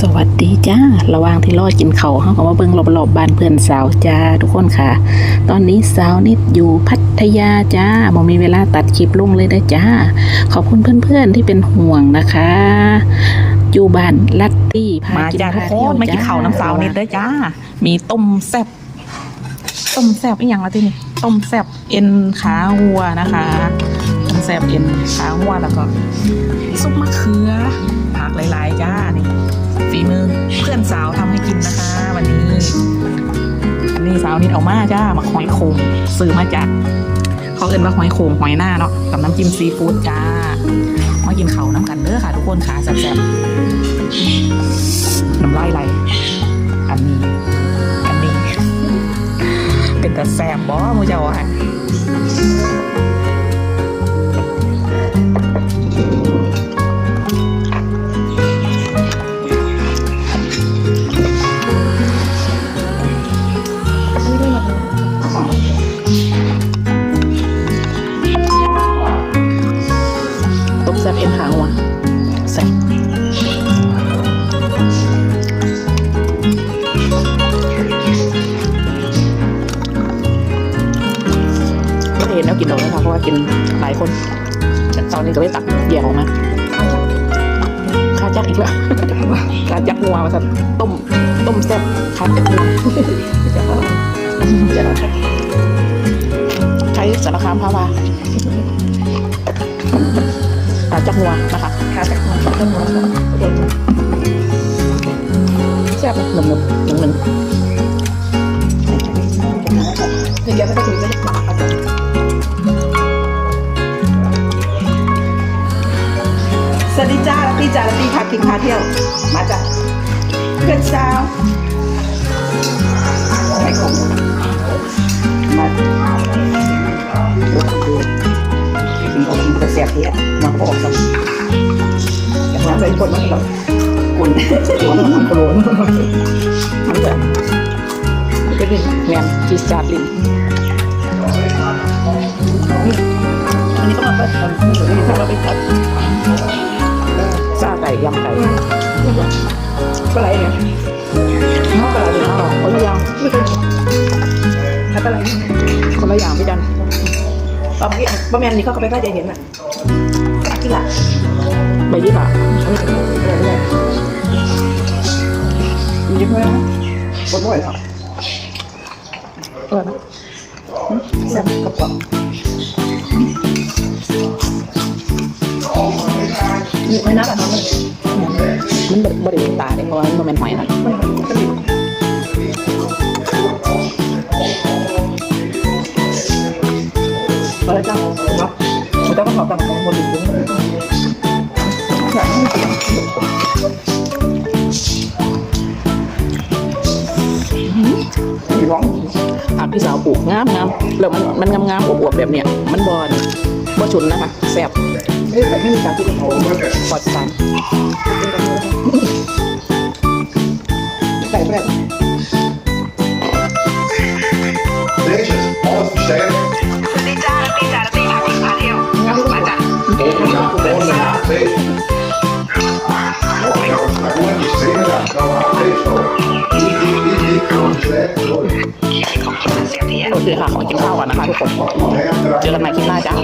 สวัสดีจ้า ระหว่างที่รอกินเขาวเขาก็มาเบิ่งรอบๆบ้านเพื่อนสาวจ้าทุกคนค่ะ ตอนนี้สาวนิดอยู่พัทยาจ้าบ่มีเวลาตัดคลิปลงเลยนะจ้า ขอบคุณเพื่อนๆที่เป็นห่วงนะคะ อยู่บ้านลัตตี้พามากินจ้าทุกพาคเที่ยวนมากินจ้ข้าวน้ำสาวนิดเด้อจ้า มีต้มแซ่บต้มแซ่บอีกอย่างละที่นี่ต้มแซ่บเอ็นขาวัวนะคะต้มแซ่บเอ็นขาวัวแล้วก็ซุปมะเขือผักหลายๆ นะคะ วันนี้ อันนี้สาวนิดเอามาจ้ามาหอยโขงซื้อมาจากเขาเอิ้นว่าหอยโขงหอยหน้าเนาะกับน้ำจิ้มซีฟู้ดจ้ามากินข้าน้ำกันเด้อค่ะ ทุกคนค่ะแซ่บๆน้ำลายไหลอันนี้ อันนี้ เป็นแต่แซมบอมูเจ้าอะ กินหรอกนะคะเพราะว่ากินหลายคนตอนนี้ก็ไม่ตักแยกออกมาข้าจักอีกแล้วข้าจักงัวมาสัตต้มต้มแซ่บข้าจักงัวจะใช้สารคามพาวาข้าจักงัวนะคะข้าจักงัวต้มงัวแซ่บหนึ่งหนึ่งหนึ่งหนึ่งเดี๋ยวไม่ได้คุยกัน สวัสดีจ้าลัตตี้จ้าลัตตี้พากินพาเที่ยว มาจ้ะเพื่อนสาวไข่ของมาดูกินของกินกระเสียบเนี่ยมาพอกันอย่างนั้นเป็นคนมันแบบกุนหัวมันโกรนมันเกิดเป็นนี่แมนชีสจาร์ลินอันนี้ก็มาเปิดตอนนี้เราไปตัดซาไก่ ยำไก่ปลาไหลเนี่ยน้อกจากนี้เราคนละอย่างไม่เคยแล้วปลาไหลคนละอย่างพี่ดันปลาเมื่อกี้ปลาแมนนี่เขาก็ไปค่อยจเห็นอะที่ลังใบยี่หร่ามีเยอะไหมปวดบ่อยเหรอเออนะแซ่บกระป๋อง มีไม่น่าแบบนั้นเลยมันบริตาเนี่ยเพราะว่ามันเป็นหอยนะกระดิ่งพอแล้วจ้าเนาะมันต้องขอตังค์ของคนอื่นด้วยร้องผักพี่สาวปลูกงามงามแล้วมันมันงามงามอวบๆแบบเนี้ยมันบอลบ่ฉุนนะคะแซ่บ ไม่ไม่มีการพี่กับเขาปลอดสารใส่แบบเด็กออสเตรเลียตีจ้าตีจ้าตีพาตีพาเที่ยวมาจ้าโอ้ยนะโอ้ยนะเฮ้ยโอ้ยนะโอ้ยนะเฮ้ยนะโอ้ยนะเฮ้ยโอเคค่ะขอกินข้าวก่อนนะคะทุกคน เจอกันใหม่คลิปหน้าจ้า